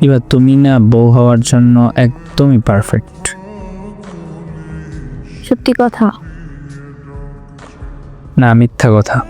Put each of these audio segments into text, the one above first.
এবার তুমি না বউ হওয়ার জন্য একদমই পারফেক্ট সত্যি কথা? না মিথ্যা কথা।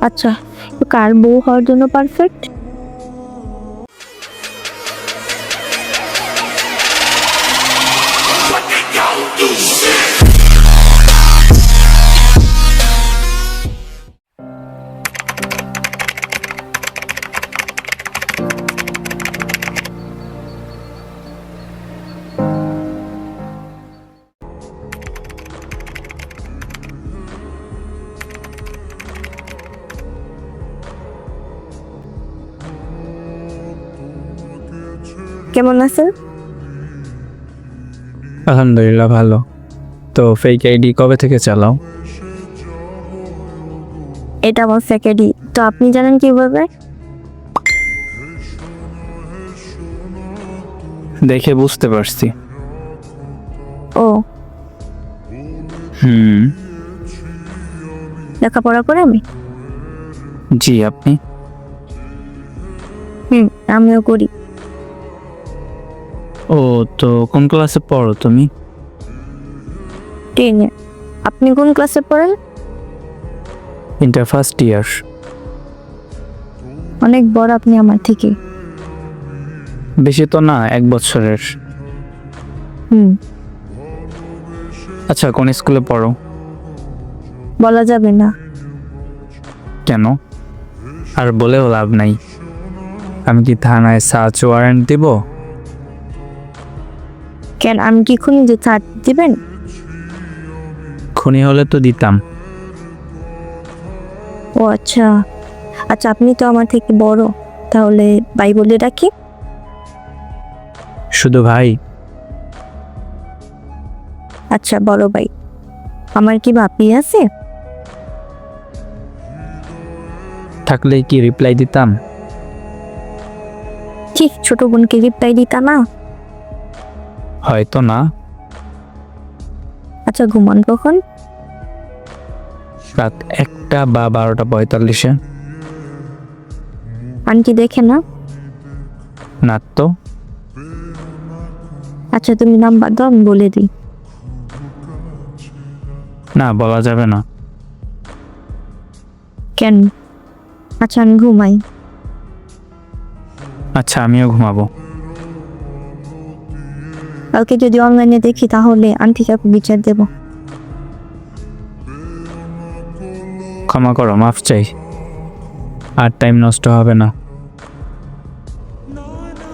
আচ্ছা তো কার বউ হওয়ার জন্য পারফেক্ট কেমন আছেন আলহামদুলিল্লাহ ভালো। তো ফেক আইডি কবে থেকে চালাও? এটা আমার ফ্যাকাডি তো আপনি জানেন কীভাবে? দেখে বুঝতে পারছি। ও। হুম। লেখাপড়া করে আমি? জি আপনি? হুম আমিও করি। ও তো কোন ক্লাসে পড়ো তুমি? টেনে। আপনি কোন ক্লাসে পড়েন? ইন্টার ফার্স্ট ইয়ার অনেক বড় আপনি আমার থেকে। বেশি তো না এক বছরের। হুম। আচ্ছা কোন স্কুলে পড়ো? বলা যাবে না। কেন? আর বলেও লাভ নাই। আমি কি থানায় সার্চ ওয়ারেন্ট দিব? কেন? আমি কি খুনি যে ছাড় দিবেন? খুনি হলে তো দিতাম। ও আচ্ছা। আচ্ছা আপনি তো আমার থেকে বড়। তাহলে ভাই বলে ডাকি। শুধু ভাই। আচ্ছা বড় ভাই। আমার কি ভাবি আছে? থাকলে কি রিপ্লাই দিতাম? ঠিক ছোট বোনকে রিপ্লাই দিতা না। হয়তো না। আচ্ছা ঘুমান কখন? রাত একটা বা বারোটা পঁয়তাল্লিশে। আন্টি দেখে না? না তো। আচ্ছা তুমি নাম্বার দাও আমি বলে দিই। না বলা যাবে না। কেন? আচ্ছা আমি ঘুমাই। আচ্ছা আমিও ঘুমাবো। কালকে যদি অনলাইনে দেখি তাহলে আন্টিকে বিচার দেব। ক্ষমা করো মাফ চাই। আর টাইম নষ্ট হবে না।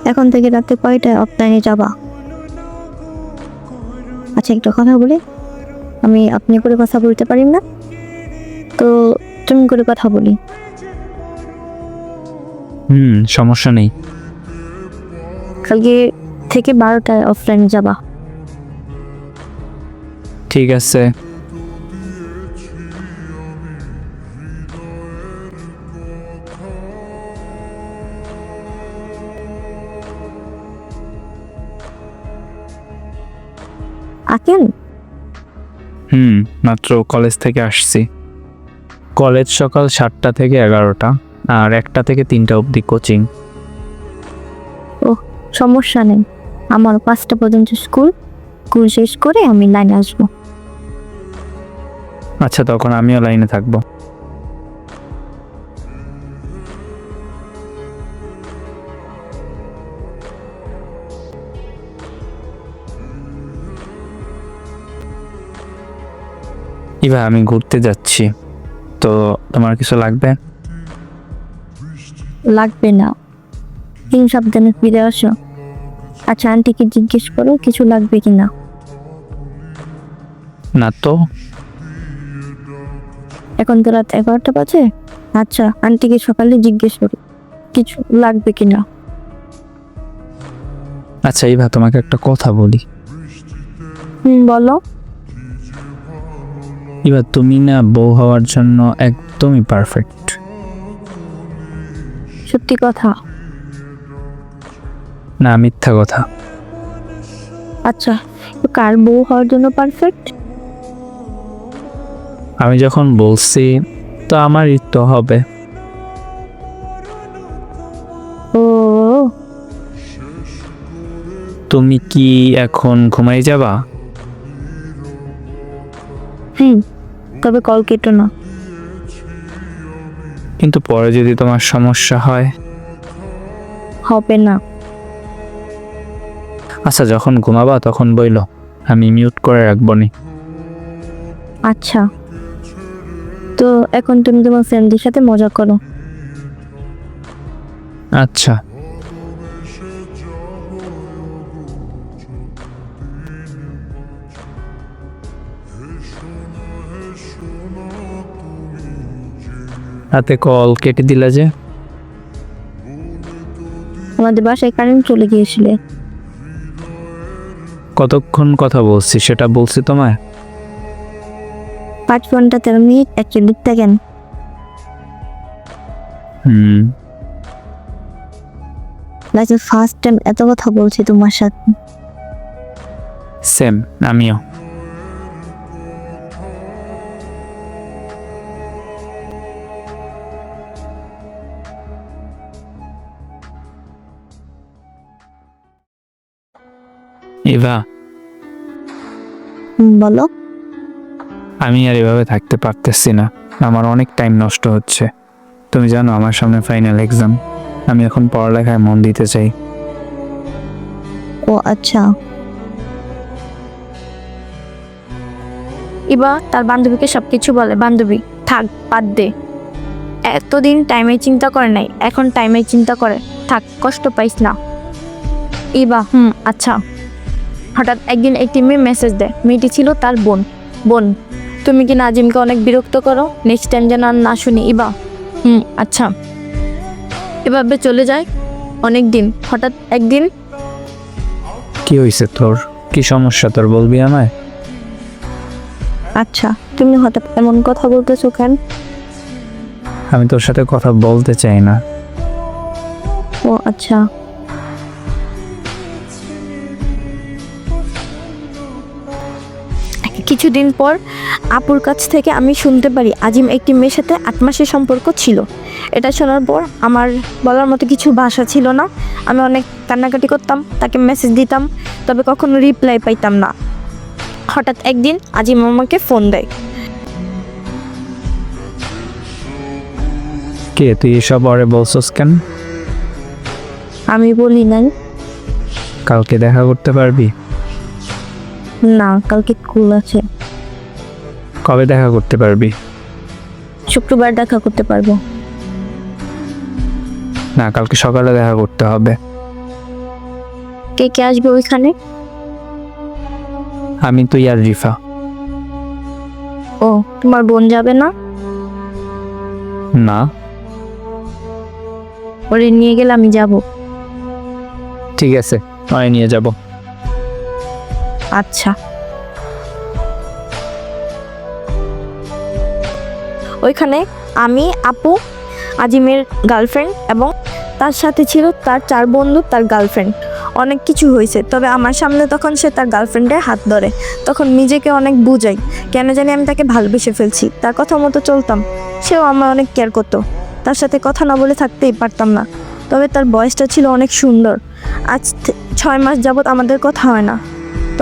এখন থেকে রাতে কয়টায় অফলাইনে যাবা? আচ্ছা একটা কথা বলি। আমি আপনি করে কথা বলতে পারি না? তো তুমি করে কথা বলি। হুম সমস্যা নেই। কালকে থেকে বারোটায় অফলাইনে যাবা। ঠিক আছে। আকেন হুম মাত্র কলেজ থেকে আসছি। কলেজ সকাল সাতটা থেকে এগারোটা আর একটা থেকে তিনটা অবধি কোচিং ও সমস্যা নেই। আমার পাঁচটা পর্যন্ত স্কুল স্কুল শেষ করে আমি লাইনে আসব। আচ্ছা তখন আমিও লাইনে থাকব। ইভা আমি ঘুরতে যাচ্ছি। তো তোমার কিছু লাগবে? লাগবে না। তিন সাবধানে ফিরে আসো। আচ্ছা আন্টিকে জিজ্ঞেস করো কিছু লাগবে কি না না তো। এখন তো রাত এগারোটা বাজে। আচ্ছা আন্টিকে সকালে জিজ্ঞেস করো কিছু লাগবে কি না আচ্ছা ইভা তোমাকে একটা কথা বলি। হুম বলো। এবার তুমি না বউ হওয়ার জন্য একদমই পারফেক্ট সত্যি কথা। না মিথ্যা কথা। আচ্ছা তো কার বউ হওয়ার জন্য পারফেক্ট আমি যখন বলছি তো আমারই তো হবে। ও। তুমি কি এখন ঘুমাই যাবা? হুম তবে কল কেটো না। কিন্তু পরে যদি তোমার সমস্যা হয়? হবে না। আচ্ছা যখন ঘুমাবা তখন বইল আমি মিউট করে রাখব নি। আচ্ছা। তো এখন তুমি তোমার ফ্রেন্ডদের সাথে মজা করো। আচ্ছা। রাতে কল কেটে দিলা যে। আমাদের বাসায় কারেন্ট চলে গিয়েছিলে। কতক্ষণ কথা বলছি সেটা বলছি তোমায়? পাঁচ ঘণ্টা তেরো মিনিট একচল্লিশ সেকেন্ড। হুম। লাইফে ফার্স্ট টাইম এত কথা বলছি তোমার সাথে। সেম আমিও। ইভা বলো। আমি আর এভাবে থাকতে পারতেছি না। আমার অনেক টাইম নষ্ট হচ্ছে। তুমি জানো আমার সামনে ফাইনাল এক্সাম আমি এখন পড়ালেখায় মন দিতে চাই। ও আচ্ছা। ইবা তার বান্ধবীকে সব কিছু বলে। বান্ধবী থাক বাদ দে। এতদিন টাইমের চিন্তা করে নাই এখন টাইমের চিন্তা করে। থাক কষ্ট পাইস না। ইবা হুম আচ্ছা। হঠাৎ একদিন একটি মেয়ে মেসেজ দেয়। মেয়েটি ছিল তার বোন। বোন তুমি কি নাজিমকে অনেক বিরক্ত করো? নেক্সট টাইম যেন আর না শুনি ইবা। হুম আচ্ছা। এভাবে চলে যায় অনেক দিন। হঠাৎ একদিন কি হয়েছে তোর? কি সমস্যা? তোর বলবি আমায়? আচ্ছা তুমি হঠাৎ এমন কথা বলতেছো কেন? আমি তোর সাথে কথা বলতে চাই না। ও আচ্ছা। কিছুদিন পর আপুর কাছ থেকে আমি শুনতে পারি আজিম একটি মেয়ের সাথে আট মাসের সম্পর্ক ছিল। এটা শোনার পর আমার বলার মতো কিছু ভাষা ছিল না। আমি অনেক কান্নাকাটি করতাম তাকে মেসেজ দিতাম তবে কখনো রিপ্লাই পাইতাম না। হঠাৎ একদিন আজিম আমাকে ফোন দেয়। কে তুই এসব পরে বলছস কেন? আমি বলি নাই। কালকে দেখা করতে পারবি? না কালকে স্কুল আছে। কবে দেখা করতে পারবি? শুক্রবার দেখা করতে পারব। না কালকে সকালে দেখা করতে হবে। কে কে আসবে ওইখানে? আমি তুই আর রিফা। ও তোমার বোন যাবে না? না। ওরে নিয়ে গেলে আমি যাব। ঠিক আছে নয় নিয়ে যাব। আচ্ছা। ওইখানে আমি, আপু, আজিমের গার্লফ্রেন্ড এবং তার সাথে ছিল তার চার বন্ধু, তার গার্লফ্রেন্ড অনেক কিছু হয়েছে, তবে আমার সামনে তখন সে তার গার্লফ্রেন্ডের হাত ধরে। তখন নিজেকে অনেক বুঝাই, কেন জানি আমি তাকে ভালোবেসে ফেলছি, তার কথা মতো চলতাম। সেও আমার অনেক কেয়ার করতো। তার সাথে কথা না বলে থাকতেই পারতাম না। তবে তার বয়সটা ছিল অনেক সুন্দর। আজ ছয় মাস যাবৎ আমাদের কথা হয় না।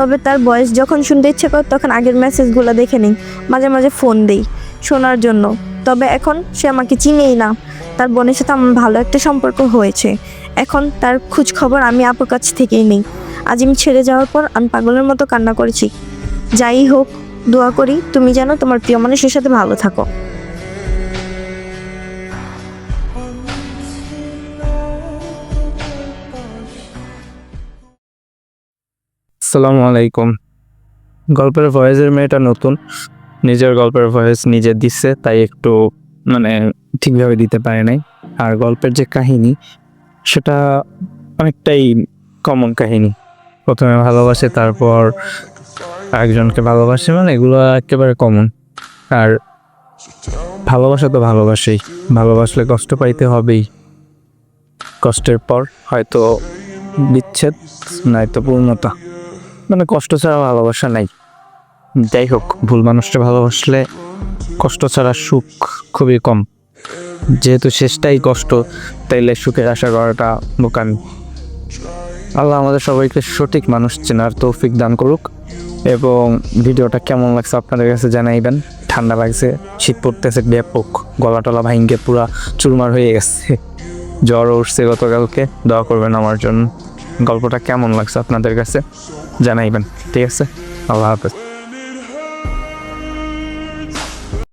তবে তার বয়স যখন শুনতে ইচ্ছে করে তখন আগের মেসেজগুলো দেখে নিই। মাঝে মাঝে ফোন দেই শোনার জন্য। তবে এখন সে আমাকে চিনেই না। তার বোনের সাথে আমার ভালো একটা সম্পর্ক হয়েছে। এখন তার খোঁজ খবর আমি আপুর কাছ থেকেই নেই। আজিম ছেড়ে যাওয়ার পর আমি পাগলের মতো কান্না করেছি। যাই হোক, দোয়া করি, তুমি যেন তোমার প্রিয় মানুষের সাথে ভালো থাকো। আসসালামু আলাইকুম। গল্পের ভয়েসের মেয়েটা নতুন। নিজের গল্পের ভয়েস নিজে দিচ্ছে, তাই একটু মানে ঠিকভাবে দিতে পারে নাই। আর গল্পের যে কাহিনী, সেটা অনেকটাই কমন কাহিনী। প্রথমে ভালোবাসে, তারপর একজনকে ভালোবাসে মানে এগুলো একেবারে কমন আর ভালোবাসা তো ভালোবাসেই। ভালোবাসলে কষ্ট পাইতে হবেই। কষ্টের পর হয়তো বিচ্ছেদ, নয়তো পূর্ণতা। মানে কষ্ট ছাড়া ভালোবাসা নাই। যাই হোক, ভুল মানুষটা ভালোবাসলে কষ্ট ছাড়া সুখ খুবই কম। যেহেতু শেষটাই কষ্ট, তাইলে সুখের আশা করাটা বোকামি। আল্লাহ আমাদের সবাইকে সঠিক মানুষ চেনার তৌফিক দান করুক এবং ভিডিওটা কেমন লাগছে আপনাদের কাছে জানাইবেন। ঠান্ডা লাগছে, শীত পড়তেছে ব্যাপক গলা টলা ভাঙ্গে পুরা চুরমার হয়ে গেছে। জ্বর উঠছে গতকালকে, দোয়া করবেন আমার জন্য। গল্পটা কেমন লাগছে আপনাদের কাছে জানাইবেন। ঠিক আছে? আল্লাহ হাফেজ।